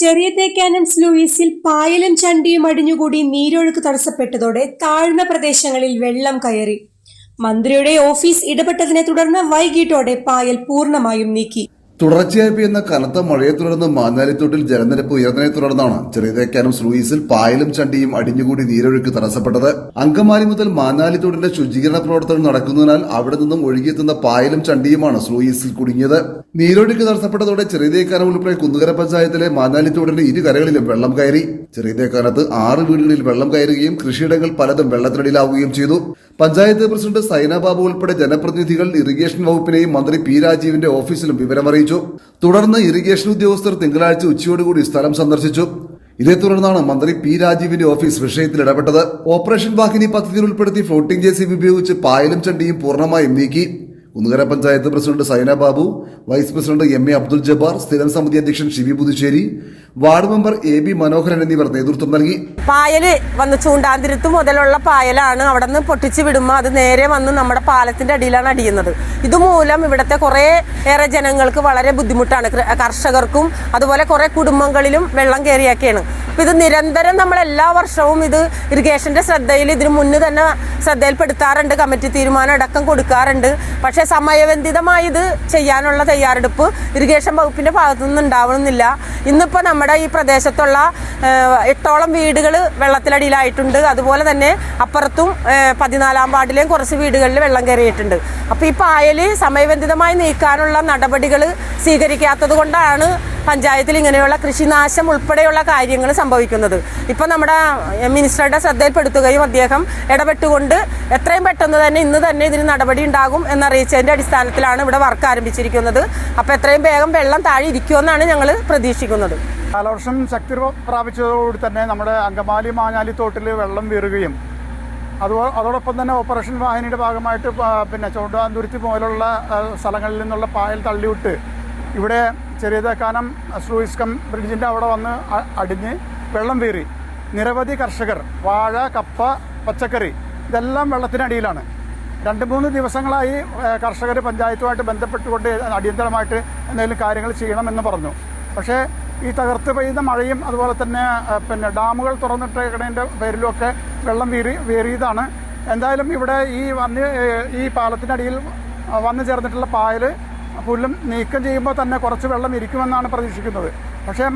ചെറിയ തേക്കാനംസ് ലൂയിസിൽ പായലും ചണ്ടിയും അടിഞ്ഞുകൂടി നീരൊഴുക്ക് തടസ്സപ്പെട്ടതോടെ താഴ്ന്ന പ്രദേശങ്ങളിൽ വെള്ളം കയറി. മന്ത്രിയുടെ ഓഫീസ് ഇടപെട്ടതിനെ തുടർന്ന് വൈകിട്ടോടെ പായൽ പൂർണമായും നീക്കി. തുടർച്ചയായി പെയ്യുന്ന കനത്ത മഴയെ തുടർന്ന് മാഞ്ഞാലിത്തോട്ടിൽ ജലനിരപ്പ് ഉയർന്നതിനെ തുടർന്നാണ് ചെറിയതേക്കാനും സ്ലൂയിസിൽ പായലും ചണ്ടിയും അടിഞ്ഞുകൂടി നീരൊഴുക്ക് തടസ്സപ്പെട്ടത്. അങ്കമാലി മുതൽ മാഞ്ഞാലിത്തോടിന്റെ ശുചീകരണ പ്രവർത്തനം നടക്കുന്നതിനാൽ അവിടെ നിന്നും ഒഴുകിയെത്തുന്ന പായലും ചണ്ടിയുമാണ് സ്ലൂയിസിൽ കുടുങ്ങിയത്. നീരൊഴുക്ക് തടസ്സപ്പെട്ടതോടെ ചെറിയതേക്കാനം ഉൾപ്പെടെ കുന്നുകര പഞ്ചായത്തിലെ മാഞ്ഞാലിത്തോടിന്റെ ഇരു കരകളിലും വെള്ളം കയറി. ചെറിയതേക്കാനത്ത് ആറ് വീടുകളിൽ വെള്ളം കയറുകയും കൃഷിയിടങ്ങൾ പലതും വെള്ളത്തിനടിയിലാവുകയും ചെയ്തു. പഞ്ചായത്ത് പ്രസിഡന്റ് സൈന ബാബു ഉൾപ്പെടെ ജനപ്രതിനിധികൾ ഇറിഗേഷൻ വകുപ്പിനെയും മന്ത്രി പി രാജീവിന്റെ ഓഫീസിലും വിവരമറിയിച്ചു. തുടർന്ന് ഇറിഗേഷൻ ഉദ്യോഗസ്ഥർ തിങ്കളാഴ്ച ഉച്ചയോടുകൂടി സ്ഥലം സന്ദർശിച്ചു. ഇതേ തുടർന്നാണ് മന്ത്രി പി രാജീവിന്റെ ഓഫീസ് വിഷയത്തിൽ ഇടപെട്ടത്. ഓപ്പറേഷൻ വാഹിനി പദ്ധതിയിൽ ഉൾപ്പെടുത്തി ഫ്ലോട്ടിംഗ് ജെ ഉപയോഗിച്ച് പായലും ചണ്ടിയും പൂർണമായും നീക്കി. Kunnukara panchayat president Saina Babu vice president M A Abdul Jabbar സ്ഥിരം സമിതി അധ്യക്ഷൻ Shibi Puthussery ward member A B Manoharan എന്നിവർ നേതൃത്വം നൽകി. പായൽ വന്ന് ചൂണ്ടാന്തിരുത്ത് മുതലുള്ള പായലാണ് അവിടെ നിന്ന് പൊട്ടിച്ചു വിടുമ്പോൾ അത് നേരെ വന്ന് നമ്മുടെ പാലത്തിന്റെ അടിയിലാണ് അടിയുന്നത്. ഇതുമൂലം ഇവിടുത്തെ കുറേ ഏറെ ജനങ്ങൾക്ക് വളരെ ബുദ്ധിമുട്ടാണ്. കർഷകർക്കും അതുപോലെ കുറേ കുടുംബങ്ങളിലും വെള്ളം കയറിയൊക്കെയാണ് അപ്പൊ ഇത് നിരന്തരം നമ്മൾ എല്ലാ വർഷവും ഇത് ഇറിഗേഷന്റെ ശ്രദ്ധയിൽ ഇതിനു മുന്നേ തന്നെ ശ്രദ്ധയിൽപ്പെടുത്താറുണ്ട്. കമ്മിറ്റി തീരുമാനം അടക്കം കൊടുക്കാറുണ്ട്. പക്ഷേ സമയബന്ധിതമായി ഇത് ചെയ്യാനുള്ള തയ്യാറെടുപ്പ് ഇറിഗേഷൻ വകുപ്പിന്റെ ഭാഗത്തുനിന്ന് ഉണ്ടാവണമെന്നില്ല ഇന്നിപ്പോൾ നമ്മുടെ ഈ പ്രദേശത്തുള്ള എട്ടോളം വീടുകൾ വെള്ളത്തിലടിയിലായിട്ടുണ്ട്. അതുപോലെ തന്നെ അപ്പുറത്തും പതിനാലാം വാർഡിലെയും കുറച്ച് വീടുകളിൽ വെള്ളം കയറിയിട്ടുണ്ട്. അപ്പോൾ ഈ പായൽ സമയബന്ധിതമായി നീക്കാനുള്ള നടപടികൾ സ്വീകരിക്കാത്തത് കൊണ്ടാണ് പഞ്ചായത്തിൽ ഇങ്ങനെയുള്ള കൃഷിനാശം ഉൾപ്പെടെയുള്ള കാര്യങ്ങൾ സംഭവിക്കുന്നത്. ഇപ്പം നമ്മുടെ മിനിസ്റ്ററുടെ ശ്രദ്ധയിൽപ്പെടുത്തുകയും അദ്ദേഹം ഇടപെട്ടുകൊണ്ട് എത്രയും പെട്ടെന്ന് തന്നെ ഇന്ന് തന്നെ ഇതിന് നടപടി ഉണ്ടാകും എന്നറിയിച്ചതിന്റെ അടിസ്ഥാനത്തിലാണ് ഇവിടെ വർക്ക് ആരംഭിച്ചിരിക്കുന്നത്. അപ്പോൾ എത്രയും വേഗം വെള്ളം താഴെ ഇരിക്കുമെന്നാണ് ഞങ്ങൾ പ്രതീക്ഷിക്കുന്നത്. കാലവർഷം ശക്തി പ്രാപിച്ചതോടുകൂടി തന്നെ നമ്മുടെ അങ്കമാലി മാഞ്ഞാലി തോട്ടിൽ വെള്ളം വീറുകയും അതോ അതോടൊപ്പം തന്നെ ഓപ്പറേഷൻ വാഹിനിയുടെ ഭാഗമായിട്ട് പിന്നെ ചൂണ്ടാന്തുരുത്തി പോലുള്ള സ്ഥലങ്ങളിൽ നിന്നുള്ള പായൽ തള്ളിവിട്ട് ഇവിടെ ചെറിയതേക്കാനം തേക്കാനം കം ബ്രിഡ്ജിന്റെ അവിടെ വന്ന് അടിഞ്ഞ് വെള്ളം വീറി. നിരവധി കർഷകർ വാഴ കപ്പ പച്ചക്കറി ഇതെല്ലാം വെള്ളത്തിനടിയിലാണ് രണ്ട് മൂന്ന് ദിവസങ്ങളായി കർഷകർ പഞ്ചായത്തുമായിട്ട് ബന്ധപ്പെട്ടുകൊണ്ട് അടിയന്തരമായിട്ട് എന്തെങ്കിലും കാര്യങ്ങൾ ചെയ്യണമെന്ന് പറഞ്ഞു. പക്ഷേ ഈ തകർത്ത് പെയ്യുന്ന മഴയും അതുപോലെ തന്നെ പിന്നെ ഡാമുകൾ തുറന്നിട്ടേക്കണതിന്റെ പേരിലുമൊക്കെ വെള്ളം വീറി വീറിയതാണ്. എന്തായാലും ഇവിടെ ഈ വന്ന് ഈ പാലത്തിനടിയിൽ വന്നു ചേർന്നിട്ടുള്ള പായൽ പുല്ലും നീക്കം ചെയ്യുമ്പോൾ തന്നെ കുറച്ച് വെള്ളം ഇരിക്കുമെന്നാണ് പ്രതീക്ഷിക്കുന്നത്. പക്ഷേ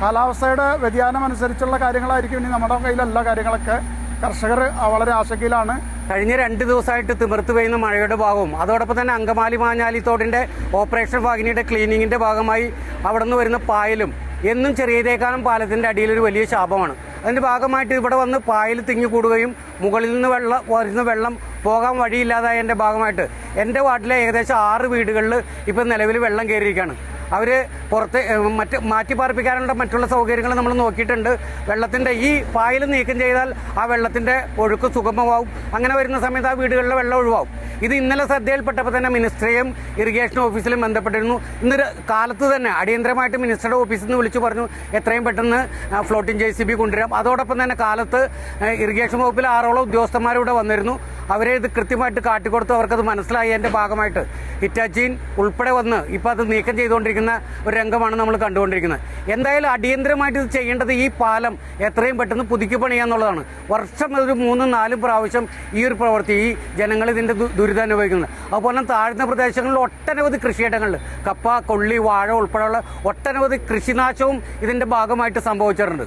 കാലാവസ്ഥയുടെ വ്യതിയാനം അനുസരിച്ചുള്ള കാര്യങ്ങളായിരിക്കും ഇനി നമ്മുടെ കയ്യിലല്ല കാര്യങ്ങളൊക്കെ. കർഷകർ വളരെ ആശങ്കയിലാണ്. കഴിഞ്ഞ രണ്ട് ദിവസമായിട്ട് തിമിർത്ത് പെയ്യുന്ന മഴയുടെ ഭാഗവും അതോടൊപ്പം തന്നെ അങ്കമാലി മാഞ്ഞാലി തോടിന്റെ ഓപ്പറേഷൻ ഭാഗിനിയുടെ ക്ലീനിങ്ങിന്റെ ഭാഗമായി അവിടെ നിന്ന് വരുന്ന പായലും എന്നും ചെറിയതേക്കാളും പാലത്തിന്റെ അടിയിലൊരു വലിയ ശാപമാണ്. അതിന്റെ ഭാഗമായിട്ട് ഇവിടെ വന്ന് പായൽ തിങ്ങി കൂടുകയും മുകളിൽ നിന്ന് വെള്ളം വരുന്ന വെള്ളം പോകാൻ വഴിയില്ലാതായതിന്റെ ഭാഗമായിട്ട്. എന്റെ വാർഡിലെ ഏകദേശം ആറ് വീടുകളിൽ ഇപ്പം നിലവിൽ വെള്ളം കയറിയിരിക്കുകയാണ് അവർ പുറത്തെ മറ്റ് മാറ്റി പാർപ്പിക്കാനുള്ള മറ്റുള്ള സൗകര്യങ്ങൾ നമ്മൾ നോക്കിയിട്ടുണ്ട്. വെള്ളത്തിന്റെ ഈ പായൽ നീക്കം ചെയ്താൽ ആ വെള്ളത്തിന്റെ ഒഴുക്ക് സുഗമമാവും. അങ്ങനെ വരുന്ന സമയത്ത് ആ വീടുകളിലെ വെള്ളം ഒഴിവാവും. ഇത് ഇന്നലെ ശ്രദ്ധയിൽപ്പെട്ടപ്പോൾ തന്നെ മിനിസ്റ്ററിയും ഇറിഗേഷൻ ഓഫീസിലും ബന്ധപ്പെട്ടിരുന്നു. ഇന്ന് ര- കാലത്ത് തന്നെ അടിയന്തരമായിട്ട് മിനിസ്റ്ററുടെ ഓഫീസിൽ നിന്ന് വിളിച്ചു പറഞ്ഞു എത്രയും പെട്ടെന്ന് ഫ്ലോട്ടിംഗ് ജെ സി ബി കൊണ്ടുവരാം. അതോടൊപ്പം തന്നെ കാലത്ത് ഇറിഗേഷൻ വകുപ്പിൽ ആറോളം ഉദ്യോഗസ്ഥന്മാരിവിടെ വന്നിരുന്നു. അവരെ ഇത് കൃത്യമായിട്ട് കാട്ടിക്കൊടുത്ത്. അവർക്കത് മനസ്സിലായി. അതിന്റെ ഭാഗമായിട്ട് ഹിറ്റാച്ചിൻ ഉൾപ്പെടെ വന്ന് ഇപ്പോൾ അത് നീക്കം ചെയ്തുകൊണ്ടിരിക്കുന്ന ഒരു രംഗമാണ് നമ്മൾ കണ്ടുകൊണ്ടിരിക്കുന്നത്. എന്തായാലും അടിയന്തരമായിട്ട് ഇത് ചെയ്യേണ്ടത് ഈ പാലം എത്രയും പെട്ടെന്ന് പുതുക്കി പണിയാന്നുള്ളതാണ് വർഷം ഒരു മൂന്നും നാലും പ്രാവശ്യം ഈ ഒരു പ്രവൃത്തി ഈ ജനങ്ങൾ ഇതിന്റെ ദുരിതം അനുഭവിക്കുന്നത്. അതുപോലെ താഴ്ന്ന പ്രദേശങ്ങളിൽ ഒട്ടനവധി കൃഷിയിടങ്ങളിൽ കപ്പ കൊള്ളി വാഴ ഉൾപ്പെടെയുള്ള ഒട്ടനവധി കൃഷിനാശവും ഇതിന്റെ ഭാഗമായിട്ട് സംഭവിച്ചിട്ടുണ്ട്.